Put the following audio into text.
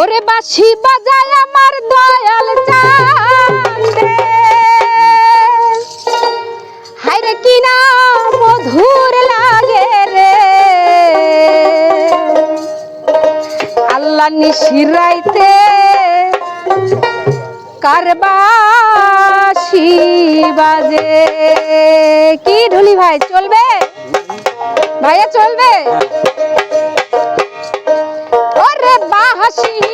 ওরে বাঁশি বাজায় আমার দয়াল চাঁদে। হায়রে কিনা মধুর লাগে রে। আল্লাহ নিশিরাইতে কারবাসি বাজে। কি ঢুলি ভাই, চলবে? ভাইয়া, চলবে? ওরে বাহাসি